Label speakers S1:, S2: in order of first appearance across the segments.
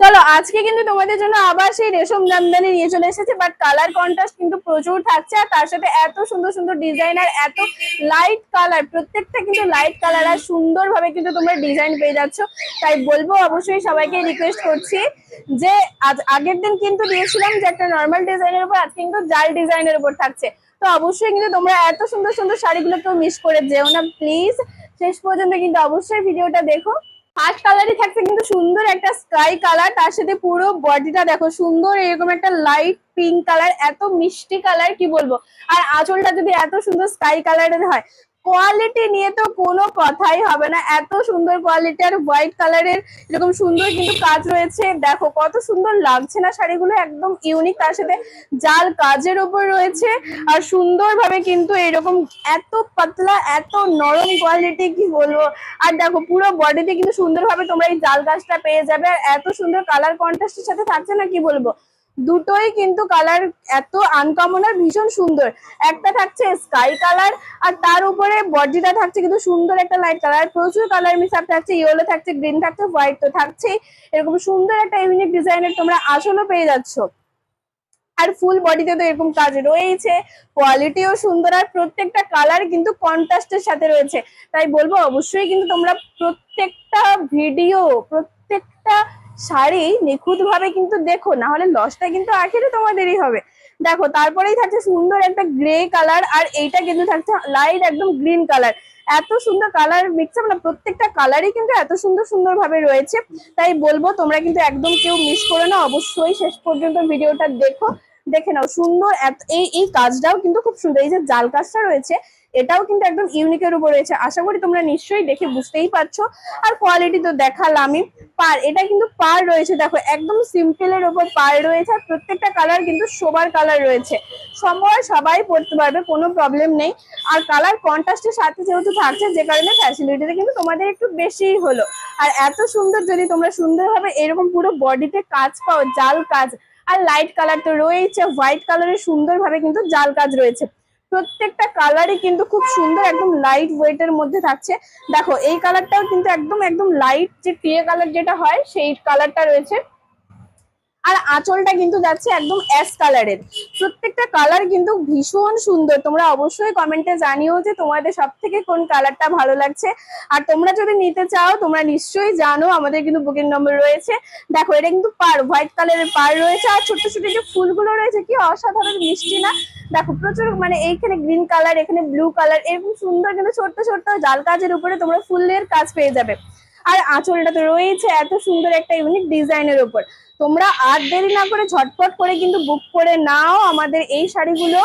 S1: চলো, আজকে কিন্তু তোমাদের জন্য আবার সেই রেশম জামদানি নিয়ে চলে এসেছে বাট কালার কন্ট্রাস্ট কিন্তু প্রচুর থাকছে আর তার সাথে এত সুন্দর সুন্দর ডিজাইন আর এত লাইট কালার প্রত্যেকটা কিন্তু লাইট কালার আর সুন্দর ভাবে কিন্তু তোমরা ডিজাইন পেয়ে যাচ্ছ। তাই বলব অবশ্যই সবাইকে রিকোয়েস্ট করছি যে আজ, আগের দিন কিন্তু দিয়েছিলাম যে একটা নর্মাল ডিজাইনের উপর, আজকে কিন্তু জাল ডিজাইনের উপর থাকছে। তো অবশ্যই কিন্তু তোমরা এত সুন্দর সুন্দর শাড়িগুলো কেউ মিস করে যেও না প্লিজ শেষ পর্যন্ত কিন্তু অবশ্যই ভিডিওটা দেখো। ফার্স্ট কালারই থাকছে কিন্তু সুন্দর একটা স্কাই কালার তার সাথে পুরো বডিটা দেখো সুন্দর এরকম একটা লাইট পিঙ্ক কালার এত মিষ্টি কালার কি বলব? আর আঁচলটা যদি এত সুন্দর স্কাই কালারের হয় কোয়ালিটি নিয়ে তো কোনো কথাই হবে না। এত সুন্দর কোয়ালিটি আর হোয়াইট কালারের এরকম সুন্দর কিন্তু কাজ রয়েছে। দেখো কত সুন্দর লাগছে না শাড়িগুলো, একদম ইউনিক তার সাথে জাল কাজের উপর রয়েছে। আর সুন্দরভাবে কিন্তু এরকম এত পাতলা, এত নরম কোয়ালিটি কি বলব? আর দেখো পুরো বডিতে কিন্তু সুন্দরভাবে তোমরা এই জাল গাছটা পেয়ে যাবে। আর এত সুন্দর কালার কন্ট্রাস্টের সাথে থাকছে না কি বলব? দুটোই কিন্তু কালার এত আনকমন আর ভীষণ সুন্দর। একটা থাকছে স্কাই কালার আর তার উপরে বডিটা থাকছে কিন্তু সুন্দর একটা লাইট কালার প্রচুর কালার আপ থাকছে ইয়েলো থাকছে গ্রিন থাকছে হোয়াইট তো থাকছেই। এরকম সুন্দর একটা ইউনিক ডিজাইনের তোমরা আসলও পেয়ে যাচ্ছ। আর ফুল বডিতে তো এরকম কাজ রয়েছে কোয়ালিটিও সুন্দর আর প্রত্যেকটা কালার কিন্তু কন্ট্রাস্টের সাথে রয়েছে। তাই বলব অবশ্যই কিন্তু তোমরা প্রত্যেকটা ভিডিও প্রত্যেকটা শাড়ি নিখুঁত ভাবে কিন্তু দেখো না হলে লসটা কিন্তু আখেরে তোমাদেরই হবে। দেখো, তারপরেই থাকছে সুন্দর একটা গ্রে কালার আর এইটা কিন্তু থাকছে লাইট একদম গ্রিন কালার এত সুন্দর কালার মিক্স আপ না, প্রত্যেকটা কালারই কিন্তু এত সুন্দর সুন্দর ভাবে রয়েছে। তাই বলব, তোমরা কিন্তু একদম কেউ মিস করে না, অবশ্যই শেষ পর্যন্ত ভিডিওটা দেখো। দেখে নাও, সুন্দর এই এই কাজটাও কিন্তু খুব সুন্দর। এই যে জাল কাজটা রয়েছে, এটাও কিন্তু একদম ইউনিকের উপর রয়েছে। আশা করি তোমরা নিশ্চয়ই দেখে বুঝতেই পারছ। আর কোয়ালিটি তো দেখালামই। পার এটা কিন্তু পার রয়েছে, দেখো, একদম সিম্পলের উপর পার রয়েছে। আর প্রত্যেকটা কালার কিন্তু সবার কালার রয়েছে। সময় সবাই পড়তে পারবে, কোনো প্রবলেম নেই। আর কালার কন্ট্রাস্টের সাথে যেহেতু থাকছে, যে কারণে ফ্যাসিলিটিটা কিন্তু তোমাদের একটু বেশিই হলো। আর এত সুন্দর যদি তোমরা সুন্দরভাবে এরকম পুরো বডিতে কাজ পাও, জাল কাজ আর লাইট কালার তো রয়েছে হোয়াইট কালারের সুন্দরভাবে কিন্তু জাল কাজ রয়েছে। প্রত্যেকটা কালারই কিন্তু খুব সুন্দর, একদম লাইট ওয়েটের মধ্যে থাকছে। দেখো, এই কালারটাও কিন্তু একদম একদম লাইট যে টিয়ে কালার যেটা হয়, সেই কালারটা রয়েছে। আঁচলটা কিন্তু যাচ্ছে একদম অ্যাশ কালারের প্রত্যেকটা কালার কিন্তু ভীষণ সুন্দর। তোমরা অবশ্যই কমেন্টে জানিও যে তোমাদের সব থেকে কোন কালারটা ভালো লাগছে। আর তোমরা যদি নিতে চাও, তোমরা নিশ্চয়ই জানো আমাদের কিন্তু বুকিং নম্বর রয়েছে। দেখো, এটা কিন্তু পার হোয়াইট কালারের পার রয়েছে। আর ছোট ছোট যে ফুলগুলো রয়েছে, কি অসাধারণ, মিষ্টি না? দেখো, প্রচুর মানে এইখানে গ্রিন কালার এখানে ব্লু কালার এরকম সুন্দর কিন্তু ছোট্ট ছোট্ট জাল কাজের উপরে তোমরা ফুলের কাজ পেয়ে যাবে। আর আঁচলটা তো রয়েছে, এত সুন্দর একটা ইউনিক ডিজাইনের উপর। তোমরা আর দেরি না করে ঝটপট করে কিন্তু বুক করে নাও আমাদের এই শাড়িগুলো।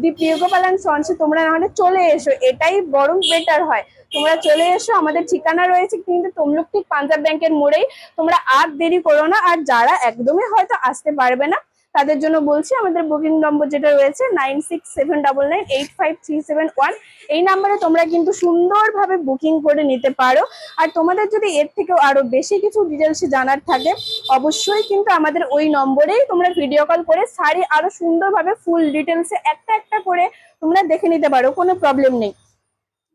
S1: দি প্রিয়গোপাল অ্যান্ড সন্সে তোমরা নাহলে চলে এসো। এটাই বরং বেটার হয়। তোমরা চলে এসো, আমাদের ঠিকানা রয়েছে কিন্তু তমলুক ঠিক পাঞ্জাব ব্যাংকের মোড়েই। তোমরা আর দেরি করো না, আর যারা একদমই হয়তো আসতে পারবে না তাদের জন্য বলছি, আমাদের বুকিং নম্বর যেটা রয়েছে nine six seven nine eight five three seven one এই নাম্বারে তোমরা কিন্তু সুন্দরভাবে বুকিং করে নিতে পারো। আর তোমাদের যদি এর থেকেও আরও বেশি কিছু ডিটেলস জানার থাকে, অবশ্যই কিন্তু আমাদের ওই নম্বরেই তোমরা ভিডিও কল করে শাড়ি আরও সুন্দরভাবে ফুল ডিটেলসে একটা একটা করে তোমরা দেখে নিতে পারো, কোনো প্রবলেম নেই।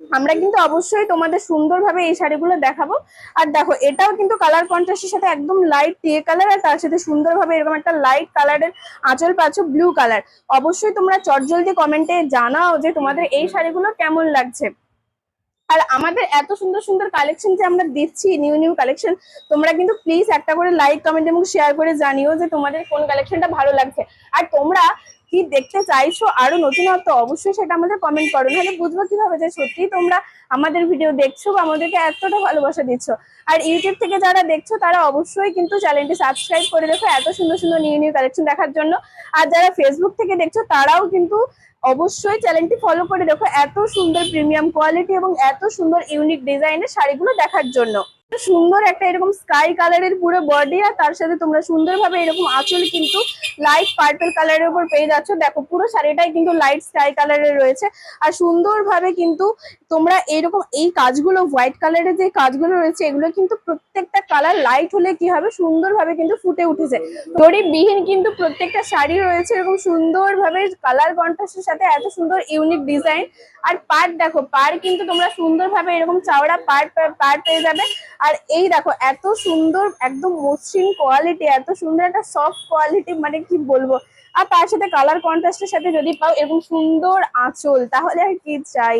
S1: আমরা কিন্তু অবশ্যই তোমাদের সুন্দরভাবে এই শাড়িগুলো দেখাবো। আর দেখো, এটাও কিন্তু কালার কন্ট্রাস্টের সাথে একদম লাইট টিয়ে কালার আর তার সাথে সুন্দরভাবে এরকম একটা লাইট কালারের আঁচল পাচ্ছ ব্লু কালার অবশ্যই তোমরা চটজলদি কমেন্টে জানাও যে তোমাদের এই শাড়িগুলো কেমন লাগছে। আর আমাদের এত সুন্দর সুন্দর কালেকশন যে আমরা দিচ্ছি নিউ নিউ কালেকশন তোমরা কিন্তু প্লিজ একটা করে লাইক কমেন্ট এবং শেয়ার করে জানিও যে তোমাদের কোন কালেকশনটা ভালো লাগছে। আর তোমরা কি দেখতে চাইছো, আরও নতুনত্ব অবশ্যই সেটা আমাদের কমেন্ট করো। নাহলে বুঝব কীভাবে যে সত্যি তোমরা আমাদের ভিডিও দেখছ বা আমাদেরকে এতটা ভালোবাসা দিচ্ছ। আর ইউটিউব থেকে যারা দেখছ, তারা অবশ্যই কিন্তু চ্যানেলটি সাবস্ক্রাইব করে দেখো এত সুন্দর সুন্দর নিউ নিউ কালেকশন দেখার জন্য। আর যারা ফেসবুক থেকে দেখছ, তারাও কিন্তু অবশ্যই চ্যানেলটি ফলো করে দেখো এত সুন্দর প্রিমিয়াম কোয়ালিটি এবং এত সুন্দর ইউনিক ডিজাইনের শাড়িগুলো দেখার জন্য। সুন্দর একটা এরকম স্কাই কালারের পুরো বডি আর তার সাথে তোমরা সুন্দরভাবে এরকম আঁচল কিন্তু লাইট পার্পল কালারের উপর পেয়ে যাচ্ছ। দেখো, পুরো শাড়িটাই কিন্তু লাইট স্কাই কালারের রয়েছে। আর সুন্দরভাবে কিন্তু তোমরা এরকম এই কাজগুলো হোয়াইট কালারের যে কাজগুলো রয়েছে, এগুলো কিন্তু প্রত্যেকটা কালার লাইট হলে কি হবে? সুন্দরভাবে কিন্তু ফুটে উঠেছে। বিহীন কিন্তু প্রত্যেকটা শাড়ি রয়েছে এরকম সুন্দরভাবে কালার কন্ট্রাস্টের সাথে এত সুন্দর ইউনিক ডিজাইন আর পাড় দেখো পাড় কিন্তু তোমরা সুন্দরভাবে এরকম চাওড়া পাড় পাড় পেয়ে যাবে। আর এই দেখো, এত সুন্দর একদম মসৃণ কোয়ালিটি এত সুন্দর একটা সফট কোয়ালিটি মানে কি বলব? আর তার সাথে কালার কন্ট্রাস্টের সাথে যদি পাও এবং সুন্দর আঁচল, তাহলে আর কি চাই?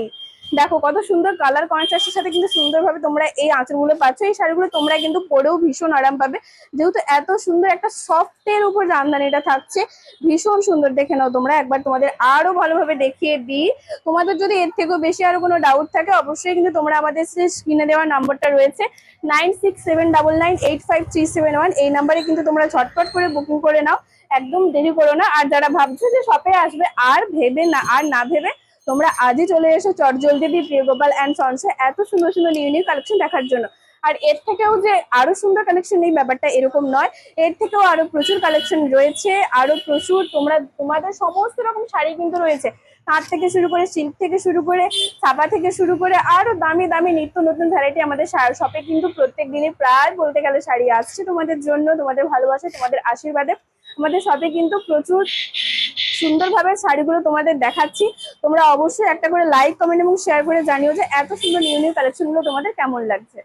S1: দেখো কত সুন্দর কালার কন্ট্রাস্টের সাথে কিন্তু সুন্দরভাবে তোমরা এই আঁচলগুলো পাচ্ছ। এই শাড়িগুলো তোমরা কিন্তু পরেও ভীষণ আরাম পাবে। যেহেতু এত সুন্দর একটা সফটের উপর জামদানিটা থাকছে, ভীষণ সুন্দর। দেখে নাও তোমরা, একবার তোমাদের আরও ভালোভাবে দেখিয়ে দিই। তোমাদের যদি এর থেকেও বেশি আরও কোনো ডাউট থাকে, অবশ্যই কিন্তু তোমরা আমাদের স্ক্রিনে দেওয়া নাম্বারটা রয়েছে। Nine six seven double nine eight five three seven one এই নাম্বারে কিন্তু তোমরা ঝটপট করে বুকিং করে নাও। একদম দেরি করো না। আর যারা ভাবছ যে শপে আসবে, আর ভেবে না, আর না ভেবে তোমরা আজই চলে এসো চটজলদি দি প্রিয়গোপাল অ্যান্ড সন্সে। এত সুন্দর সুন্দর নিউ নিউ কালেকশন দেখার জন্য। আর এর থেকেও যে আরও সুন্দর কালেকশন এই ব্যাপারটা এরকম নয়। এর থেকেও আরও প্রচুর কালেকশন রয়েছে, আরও প্রচুর তোমরা, তোমাদের সমস্ত রকম শাড়ি কিন্তু রয়েছে। তাঁত থেকে শুরু করে সিল্ক থেকে শুরু করে ছাপা থেকে শুরু করে আরও দামি দামি নিত্য নতুন ভ্যারাইটি আমাদের শপে কিন্তু প্রত্যেক দিনই প্রায় বলতে গেলে শাড়ি আসছে তোমাদের জন্য, তোমাদের ভালোবাসা, তোমাদের আশীর্বাদে। আমাদের শপে কিন্তু প্রচুর সুন্দরভাবে শাড়িগুলো তোমাদের দেখাচ্ছি। তোমরা অবশ্যই একটা করে লাইক কমেন্ট এবং শেয়ার করে জানিও যে এত সুন্দর নিউ নিউ কালেকশনগুলো তোমাদের কেমন লাগছে।